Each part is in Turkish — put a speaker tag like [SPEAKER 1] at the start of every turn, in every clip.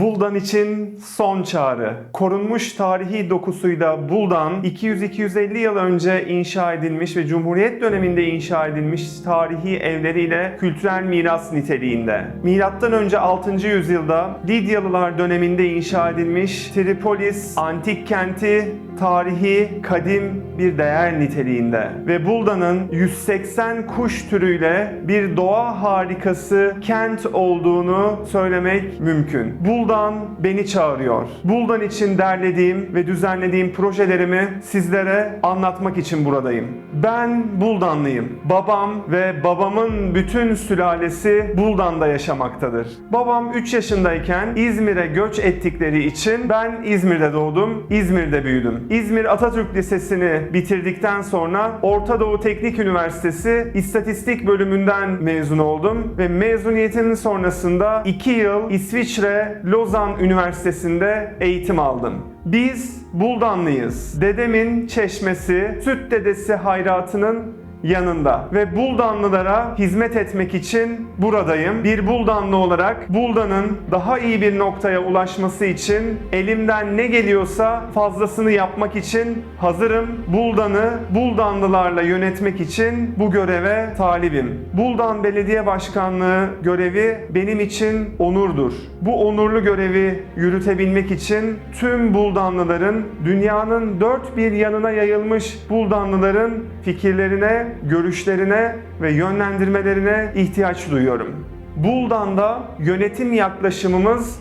[SPEAKER 1] Buldan için son çağrı. Korunmuş tarihi dokusuyla Buldan 200-250 yıl önce inşa edilmiş ve Cumhuriyet döneminde inşa edilmiş tarihi evleriyle kültürel miras niteliğinde. Milattan önce 6. yüzyılda Lidyalılar döneminde inşa edilmiş Tripolis antik kenti tarihi kadim bir değer niteliğinde ve Buldan'ın 180 kuş türüyle bir doğa harikası kent olduğunu söylemek mümkün. Buldan beni çağırıyor. Buldan için derlediğim ve düzenlediğim projelerimi sizlere anlatmak için buradayım. Ben Buldanlıyım. Babam ve babamın bütün sülalesi Buldan'da yaşamaktadır. Babam 3 yaşındayken İzmir'e göç ettikleri için ben İzmir'de doğdum, İzmir'de büyüdüm. İzmir Atatürk Lisesi'ni bitirdikten sonra Orta Doğu Teknik Üniversitesi İstatistik bölümünden mezun oldum ve mezuniyetimin sonrasında 2 yıl İsviçre Lozan Üniversitesi'nde eğitim aldım. Biz Buldanlıyız. Dedemin çeşmesi, süt dedesi hayratının yanında ve Buldanlılara hizmet etmek için buradayım. Bir Buldanlı olarak Buldan'ın daha iyi bir noktaya ulaşması için elimden ne geliyorsa fazlasını yapmak için hazırım. Buldan'ı Buldanlılarla yönetmek için bu göreve talibim. Buldan Belediye Başkanlığı görevi benim için onurdur. Bu onurlu görevi yürütebilmek için tüm Buldanlıların, dünyanın dört bir yanına yayılmış Buldanlıların fikirlerine, görüşlerine ve yönlendirmelerine ihtiyaç duyuyorum. Buldan'da yönetim yaklaşımımız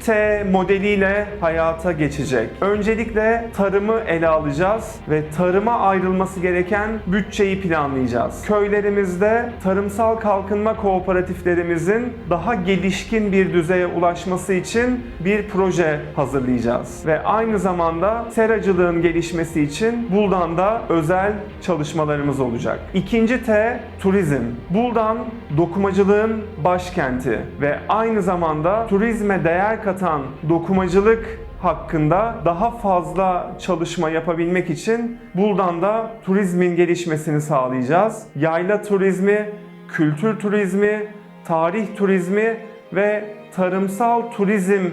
[SPEAKER 1] 4T modeliyle hayata geçecek. Öncelikle tarımı ele alacağız ve tarıma ayrılması gereken bütçeyi planlayacağız. Köylerimizde tarımsal kalkınma kooperatiflerimizin daha gelişkin bir düzeye ulaşması için bir proje hazırlayacağız. Ve aynı zamanda seracılığın gelişmesi için Buldan'da özel çalışmalarımız olacak. İkinci T turizm. Buldan dokumacılığın başkenti ve aynı zamanda turizme değer katan dokumacılık hakkında daha fazla çalışma yapabilmek için Buldan'da turizmin gelişmesini sağlayacağız. Yayla turizmi, kültür turizmi, tarih turizmi ve tarımsal turizm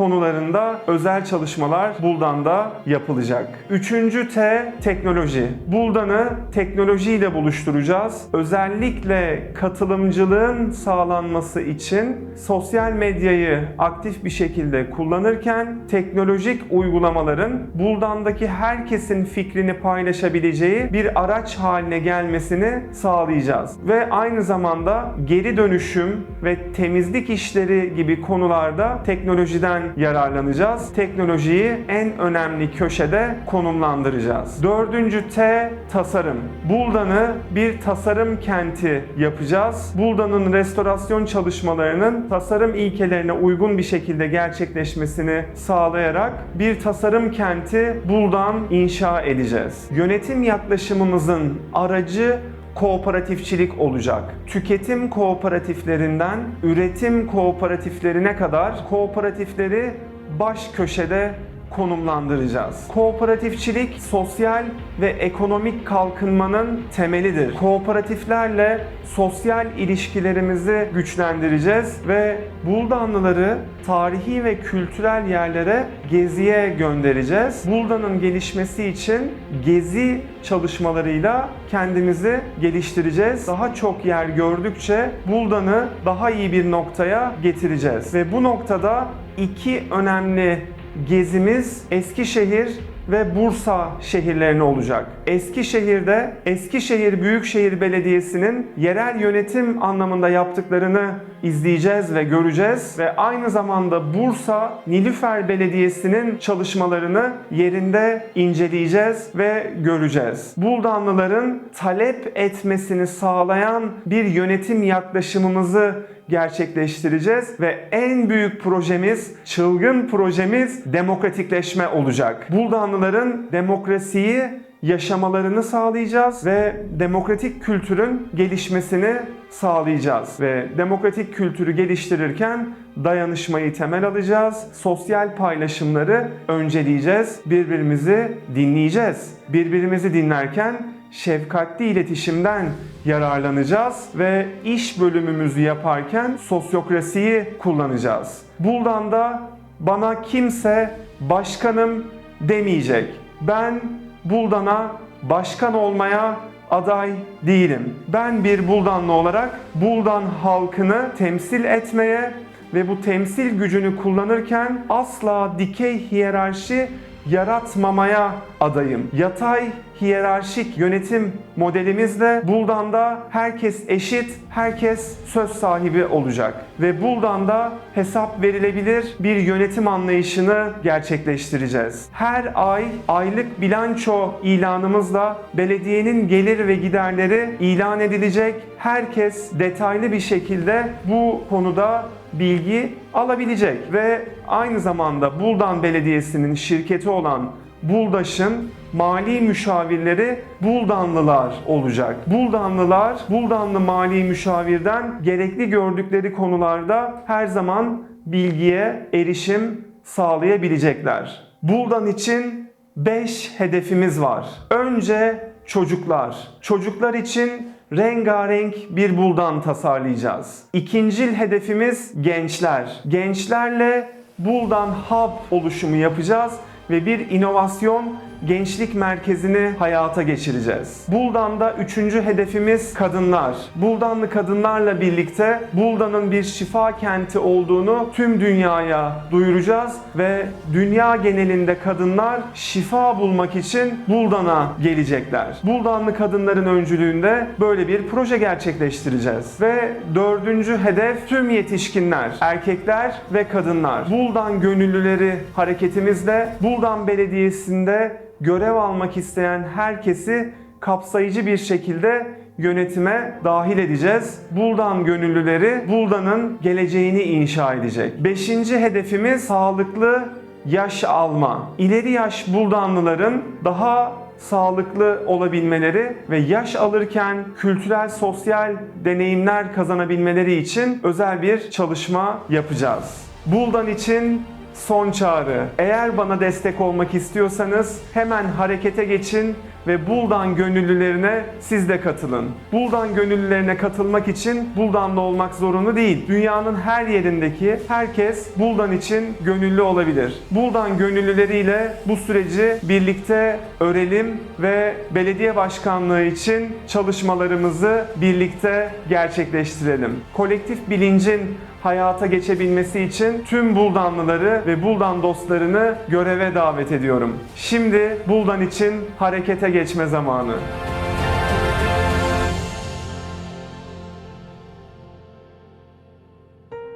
[SPEAKER 1] konularında özel çalışmalar Buldan'da yapılacak. Üçüncü T teknoloji. Buldan'ı teknolojiyle buluşturacağız. Özellikle katılımcılığın sağlanması için sosyal medyayı aktif bir şekilde kullanırken teknolojik uygulamaların Buldan'daki herkesin fikrini paylaşabileceği bir araç haline gelmesini sağlayacağız. Ve aynı zamanda geri dönüşüm ve temizlik işleri gibi konularda teknolojiden yararlanacağız. Teknolojiyi en önemli köşede konumlandıracağız. Dördüncü T tasarım. Buldan'ı bir tasarım kenti yapacağız. Buldan'ın restorasyon çalışmalarının tasarım ilkelerine uygun bir şekilde gerçekleşmesini sağlayarak bir tasarım kenti Buldan inşa edeceğiz. Yönetim yaklaşımımızın aracı kooperatifçilik olacak. Tüketim kooperatiflerinden üretim kooperatiflerine kadar kooperatifleri baş köşede konumlandıracağız. Kooperatifçilik sosyal ve ekonomik kalkınmanın temelidir. Kooperatiflerle sosyal ilişkilerimizi güçlendireceğiz ve Buldanlıları tarihi ve kültürel yerlere geziye göndereceğiz. Buldan'ın gelişmesi için gezi çalışmalarıyla kendimizi geliştireceğiz. Daha çok yer gördükçe Buldan'ı daha iyi bir noktaya getireceğiz. Ve bu noktada iki önemli gezimiz Eskişehir ve Bursa şehirlerine olacak. Eskişehir'de Eskişehir Büyükşehir Belediyesi'nin yerel yönetim anlamında yaptıklarını izleyeceğiz ve göreceğiz ve aynı zamanda Bursa Nilüfer Belediyesi'nin çalışmalarını yerinde inceleyeceğiz ve göreceğiz. Buldanlıların talep etmesini sağlayan bir yönetim yaklaşımımızı gerçekleştireceğiz ve en büyük projemiz, çılgın projemiz demokratikleşme olacak. Buldanlıların demokrasiyi yaşamalarını sağlayacağız ve demokratik kültürün gelişmesini sağlayacağız. Ve demokratik kültürü geliştirirken dayanışmayı temel alacağız. Sosyal paylaşımları önceleyeceğiz. Birbirimizi dinleyeceğiz. Birbirimizi dinlerken şefkatli iletişimden yararlanacağız ve iş bölümümüzü yaparken sosyokrasiyi kullanacağız. Buradan da bana kimse başkanım demeyecek. Ben Buldan'a başkan olmaya aday değilim. Ben bir Buldanlı olarak Buldan halkını temsil etmeye ve bu temsil gücünü kullanırken asla dikey hiyerarşi yaratmamaya adayım. Yatay hiyerarşik yönetim modelimizle Buldan'da herkes eşit, herkes söz sahibi olacak. Ve Buldan'da hesap verilebilir bir yönetim anlayışını gerçekleştireceğiz. Her ay aylık bilanço ilanımızla belediyenin gelir ve giderleri ilan edilecek. Herkes detaylı bir şekilde bu konuda bilgi alabilecek ve aynı zamanda Buldan Belediyesi'nin şirketi olan Buldaş'ın mali müşavirleri Buldanlılar olacak. Buldanlılar Buldanlı mali müşavirden gerekli gördükleri konularda her zaman bilgiye erişim sağlayabilecekler. Buldan için 5 hedefimiz var. Önce çocuklar. Çocuklar için rengarenk bir buldan tasarlayacağız. İkincil hedefimiz gençler. Gençlerle Buldan Hub oluşumu yapacağız ve bir inovasyon gençlik merkezini hayata geçireceğiz. Buldan'da üçüncü hedefimiz kadınlar. Buldanlı kadınlarla birlikte Buldan'ın bir şifa kenti olduğunu tüm dünyaya duyuracağız ve dünya genelinde kadınlar şifa bulmak için Buldan'a gelecekler. Buldanlı kadınların öncülüğünde böyle bir proje gerçekleştireceğiz. Ve dördüncü hedef tüm yetişkinler, erkekler ve kadınlar. Buldan gönüllüleri hareketimizle Buldan Belediyesi'nde görev almak isteyen herkesi kapsayıcı bir şekilde yönetime dahil edeceğiz. Buldan gönüllüleri Buldan'ın geleceğini inşa edecek. Beşinci hedefimiz sağlıklı yaş alma. İleri yaş Buldanlıların daha sağlıklı olabilmeleri ve yaş alırken kültürel sosyal deneyimler kazanabilmeleri için özel bir çalışma yapacağız. Buldan için son çağrı. Eğer bana destek olmak istiyorsanız hemen harekete geçin ve Buldan gönüllülerine siz de katılın. Buldan gönüllülerine katılmak için Buldanlı olmak zorunlu değil. Dünyanın her yerindeki herkes Buldan için gönüllü olabilir. Buldan gönüllüleriyle bu süreci birlikte örelim ve belediye başkanlığı için çalışmalarımızı birlikte gerçekleştirelim. Kolektif bilincin hayata geçebilmesi için tüm Buldanlıları ve Buldan dostlarını göreve davet ediyorum. Şimdi Buldan için harekete geçme zamanı.